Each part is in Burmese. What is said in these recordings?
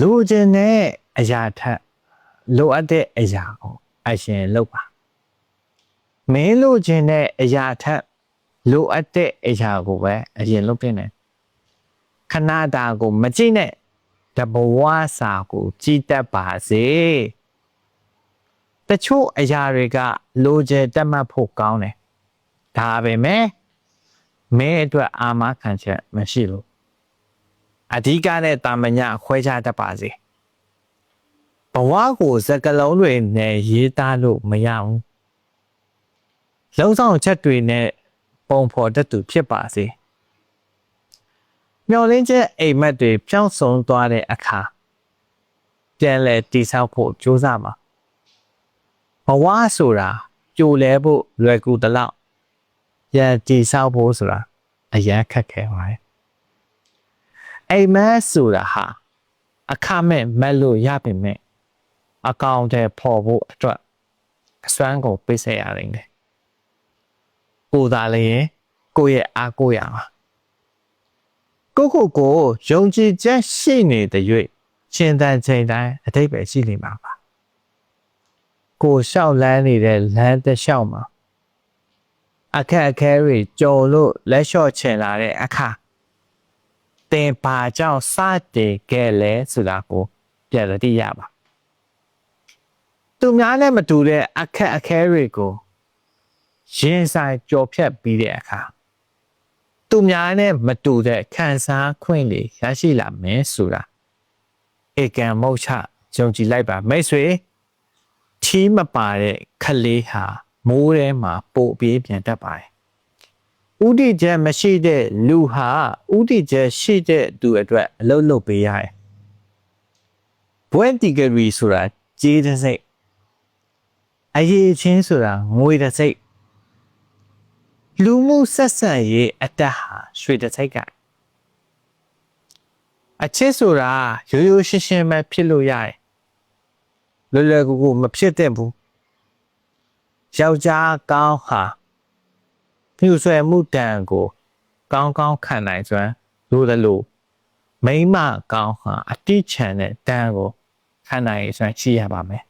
လိုချင်တဲ့အရာထက်လိုအပ်တဲ့အရာကိုအရှင်လုပ်ပါမင်းလိုချင်တဲ့အရာထက်လိုအပ်တဲ့အရာကိုပဲအရင်လုပ်ပြနေခဏတာကိုမကြည့်နဲ့တဘဝစာကိုကြည်တတ်ပါစေတချို့အရာတွေကလိုချင်တတ်မှတ်ဖို့ကောင်းတယ်ဒါပဲမဲ့မင်းအတွက်အာမခံချက်မရှိလို့ အဓိကနဲ့တာမညာခွဲခြားတတ်ပါစေဘဝကိုစကလုံးတွေနဲ့ရေးသားလို့မရဘူးလုံးဆောင်ချက်တွေနဲ့ပုံဖော်တတ်သူဖြစ်ပါစေမျော်လင့်ချက်အိမ်မက်တွေပြောင်းဆုံးသွားတဲ့အခါပြန်လဲတိဆောက်ဖို့ကြိုးစားပါဘဝဆိုတာကြိုလဲဖို့လွယ်ကူတလောက်ရန်တိဆောက်ဖို့ဆိုတာအရန်ခက်ခဲပါတယ် အိမ်မက်ဆိုတာဟာအခမဲ့မက်လို့ရပါမယ်အကောင့်ထဲပေါ်ဖို့အတွက်အစွမ်းကုန်ပေးဆက်ရနိုင်တယ်ကိုယ်သာလည်းကိုယ့်ရဲ့အားကိုးရပါကိုကိုကိုယုံကြည်ချက်ရှိနေတဲ့၍ရှင်တန်ချိန်တိုင်းအတိတ်ပဲရှိနေမှာပါကိုလျှောက်လန်းနေတဲ့လမ်းတစ်လျှောက်မှာအခက်အခဲတွေကြုံလို့လက်လျှော့ချင်လာတဲ့အခါတ င်ပါကြောင့်စတင်ခဲ့လဲဆိုတာကိုပြန်သိရပါသူများနဲ့မတူတဲ့အခက်အခဲတွေကိုရင်ဆိုင်ကြော်ဖြတ်ပြီးတဲ့အခါသူများနဲ့မတူတဲ့ခံစားခွင့်တွေရရှိလာမယ်ဆိုတာဧကံမုတ်ချယုံကြည်လိုက်ပါမိတ်ဆွေချီးမပါတဲ့ခလေးဟာမိုးထဲမှာပို့ပြေးပြန်တတ်ပါတယ် ဥဒိချက်မရှိတဲ့လူဟာဥဒိချက်ရှိတဲ့သူအတွက်အလုပ်လုပ်ပေးရတယ်ဘွဲတီဂရီဆိုတာကြေးတဲ့စိတ်အရေးချင်းဆိုတာငွေတဲ့စိတ်လူမှုဆက်ဆံရေးအတက်ဟာရွှေတဲ့စိတ်ကအချစ်ဆိုတာရိုးရိုးရှင်းရှင်းပဲဖြစ်လို့ရတယ်လွယ်လွယ်ကူကူမဖြစ်တဲ့ဘူးယောက်ျားကောင်းဟာ မြူဆွဲမှုတန်ကို ကောင်းကောင်းခံနိုင်စွမ်းလို့တယ်လို့မိန်းမကောင်းဟာအတိချန်တဲ့တန်ကိုခံနိုင်စွမ်းရှိရပါမယ်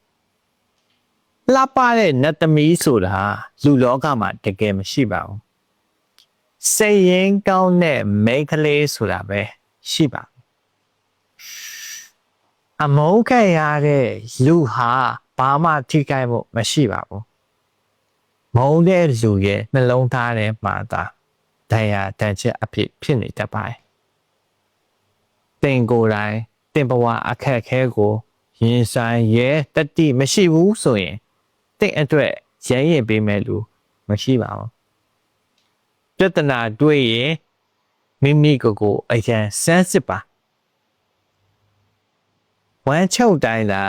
လှပတဲ့နတ်သမီးဆိုတာလူလောကမှာတကယ်မရှိပါဘူးစိတ်ရင်းကောင်းတဲ့မိန်းကလေးဆိုတာပဲရှိပါအမုန်းခံရတဲ့လူဟာဘာမှထိခိုက်မှုမရှိပါဘူး မုန်းတဲ့လူရဲ့နှလုံးသားထဲမှာသာတရားတန်ချက်အဖြစ်ဖြစ်နေတတ်ပါတယ်တင်ကိုယ်တိုင်တင်ဘဝအခက်အခဲကိုရင်ဆိုင်ရဲတတိမရှိဘူးဆိုရင်တင့်အတွက်ရမ်းရင်ပေးမဲ့လူမရှိပါဘူးပြဿနာတွေ့ရင်မိမိကိုယ်ကိုအရန်စမ်းစစ်ပါဝမ်းချုပ်တိုင်းလာ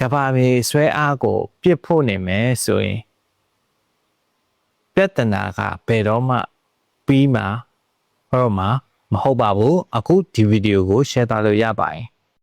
ကဘာမြေဆွဲအားကိုပြစ်ဖို့နေမယ်ဆိုရင် ပြဿနာကဘယ်တော့မှပြီးမှာဟောမှာမဟုတ်ပါဘူးအခုဒီဗီဒီယိုကို share သွားလို့ရပါတယ်